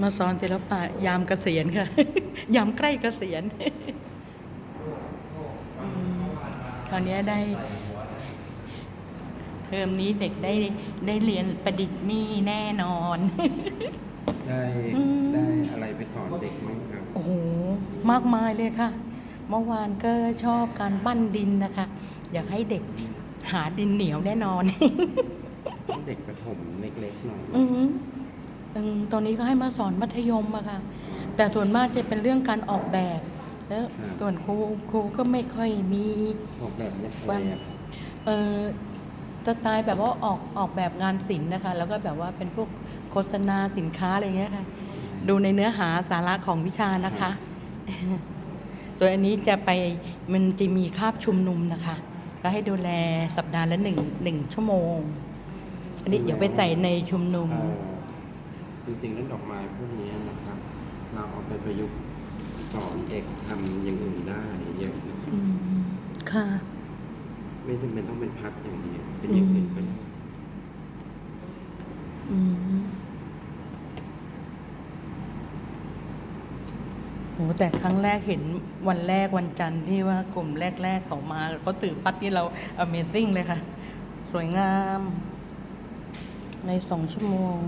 มาสอนศิลปะยามเกษียณค่ะ ยามใกล้เกษียณอืมคราวเนี้ยได้ เทอมนี้เด็กได้ได้เรียนประดิษฐ์นี่แน่นอน ได้อืมได้อะไรไปสอนเด็กมั้งครับโอ้โหมากมายเลยค่ะ เมื่อวานก็ชอบการปั้นดินนะคะ อยากให้เด็กหาดินเหนียวแน่นอน เด็กประถมเล็กๆหน่อยอืมอืม ตอนนี้ก็ให้มาสอนมัธยมอะค่ะ แต่ส่วนมากจะเป็นเรื่องการออกแบบ แล้วส่วนครูครูก็ไม่ค่อยมีออกแบบเนี้ยความอะไรอะเออสไตล์แบบว่าออกออกแบบงานศิลป์นะคะ แล้วก็แบบว่าเป็นพวกโฆษณาสินค้าอะไรเงี้ยค่ะ ดูในเนื้อหาสาระของวิชานะคะ ตัวอันนี้จะไปมันจะมีคาบชุมนุมนะคะ ก็ให้ดูแลสัปดาห์ละหนึ่งหนึ่งชั่วโมง อันนี้เดี๋ยวไปใส่ในชุมนุมเอ่อ จริงๆแล้วดอกไม้พวกเนี้ยนะครับ เราเอาไปประยุกต์สอนเด็กทำอย่างอื่นได้เยอะนะอืมค่ะ ไม่จำเป็นต้องเป็นพัดอย่างเดียวเป็นอย่างอื่นก็ได้อืมโหแต่ครั้งแรกเห็นวันแรกวันจันทร์ที่ว่ากลุ่มแรก ๆเขามาก็ตื่นปัดที่เรา Amazing เลยค่ะ สวยงาม ในสองชั่วโมง